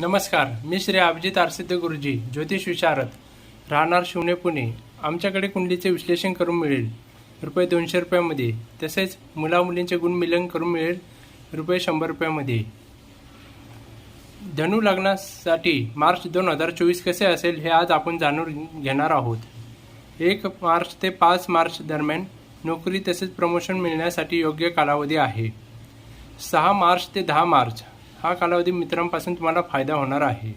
नमस्कार मी श्री अभिजित आरसिद्ध गुरुजी ज्योतिष विशारद. राहणार शिवणे पुणे. आमच्याकडे कुंडलीचे विश्लेषण करून मिळेल. रुपये दोनशे रुपयामध्ये. तसेच मुलामुलींचे गुण मिलन करून मिळेल. रुपये शंभर रुपयामध्ये. धनु लग्नासाठी मार्च दोन हजार चोवीस कसे असेल हे आज आपण जाणून घेणार आहोत. एक मार्च ते पाच मार्च दरम्यान नोकरी तसेच प्रमोशन मिळण्यासाठी योग्य कालावधी आहे. सहा मार्च ते दहा मार्च. हा कालावधी मित्रांपासून तुम्हाला फायदा होणार आहे.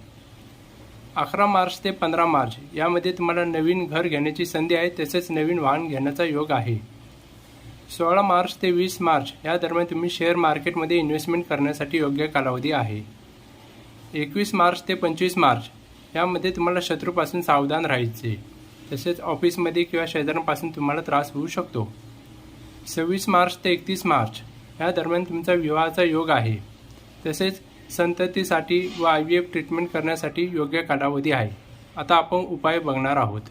अकरा मार्च ते पंधरा मार्च यामध्ये तुम्हाला नवीन घर घेण्याची संधी आहे तसेच नवीन वाहन घेण्याचा योग आहे. सोळा मार्च ते वीस मार्च या दरम्यान तुम्ही शेअर मार्केटमध्ये इन्व्हेस्टमेंट करण्यासाठी योग्य कालावधी आहे. एकवीस मार्च ते पंचवीस मार्च यामध्ये तुम्हाला शत्रूपासून सावधान राहायचे तसेच ऑफिसमध्ये किंवा शेजाऱ्यांपासून तुम्हाला त्रास होऊ शकतो. सव्वीस मार्च ते एकतीस मार्च या दरम्यान तुमचा विवाहाचा योग आहे. तसेच संततीसाठी व आय व्ही एफ ट्रीटमेंट करण्यासाठी योग्य कालावधी आहे. आता आपण उपाय बघणार आहोत.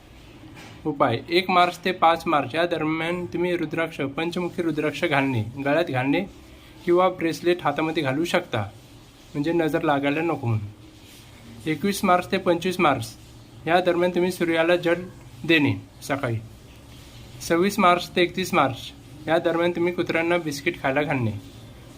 उपाय एक मार्च ते पाच मार्च या दरम्यान तुम्ही रुद्राक्ष पंचमुखी रुद्राक्ष घालणे गळ्यात घालणे किंवा ब्रेसलेट हातामध्ये घालू शकता. म्हणजे नजर लागायला नको म्हणून. एकवीस मार्च ते पंचवीस मार्च या दरम्यान तुम्ही सूर्याला जल देणे सकाळी. सव्वीस मार्च ते एकतीस मार्च या दरम्यान तुम्ही कुत्र्यांना बिस्किट खायला घालणे.